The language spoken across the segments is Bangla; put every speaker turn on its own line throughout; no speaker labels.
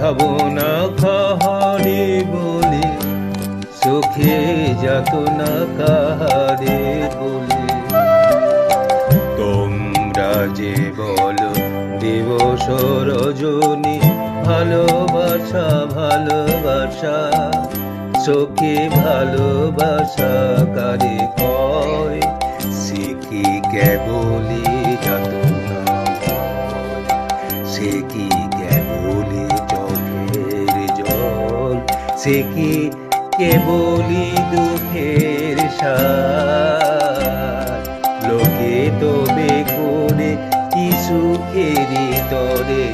ভাবনা কাহারে বলে চোখে যাত না কাহারে বলে। তোমরা যে বলো দিবস রজনী ভালোবাসা ভালোবাসা, চোখে ভালোবাসা কারে কয়? সে কি কেবলি সে কি কেবলি দুঃখের লোকে তবে করে কি সুখেরই তরে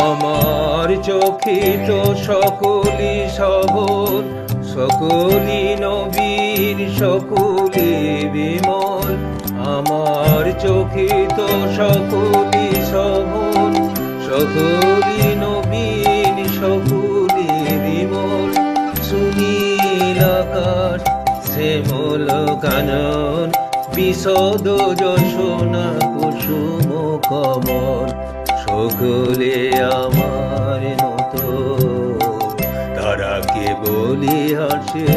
আমার চোখে তো সকলি সবর সকলি নবীর সকলি বিমল। আমার চোখে তো সকলি সবর সকলি নবীন সকলি বিমল। সুনীল আকাশ, শ্যামল কানন, বিশদ যশোনা কুসুম কমল। সকলে আমার কেবলি হাসে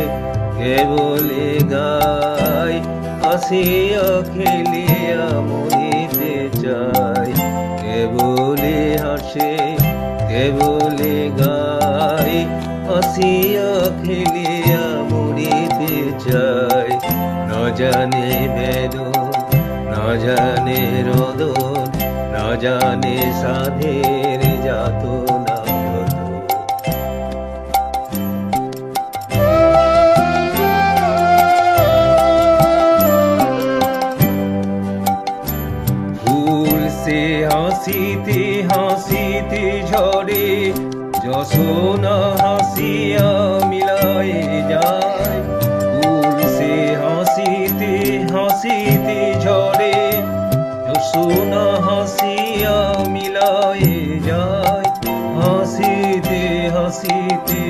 কেবলে গায়? হাসিয়া খেলিয়া মরিতে চায়। কেবলে হাসে কেবলে গাই হাসিয়া খেলিয়া মরিতে চায়। ন জানে বেদন, না জানে রদন, না জানে সাধের যাত সে হাসিতে হাসিতে ঝরে। যশোনা হাসিয়া মিলায় যায়। সে হাসিতে হাসিতে ঝরে। যশোনা হাসিয়া মিলায় যায়। হাসিতে হাসিতে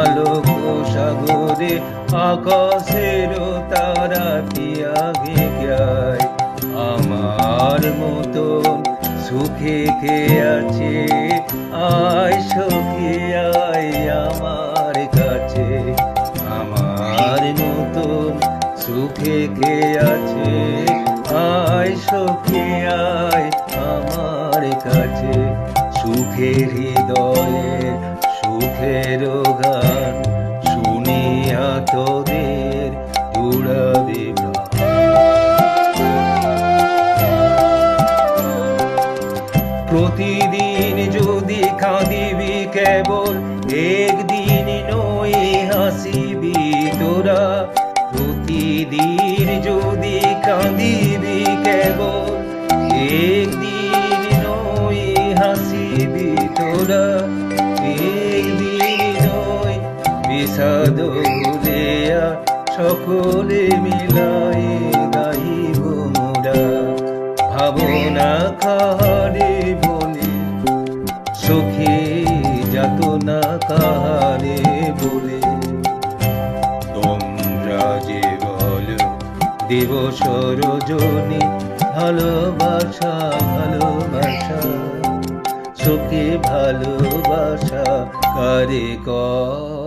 আলোক সাগরে, আকাশের তারা কি আগে যায় আমার মতন সুখে কে আছে? আয় সখী, আয় আমার কাছে। আমার মতন সুখে কে আছে? আয় সখী, আয় আমার কাছে। সুখের হৃদয়ে সুখের গান শুনিয়া তোদের কেবল একদিন নই হাসিবি তোরা। প্রতিদিন যদি কাঁদিবি কেবল একদিন নই হাসিবি তোরা। একদিন নই বিষাদ সকলে মিলাই গাইব মোরা। ভাবনা কাহারে না কাহারে বলে তোমরা যে বল ভালোবাসা ভালোবাসা সুখে ভালোবাসা কারে কর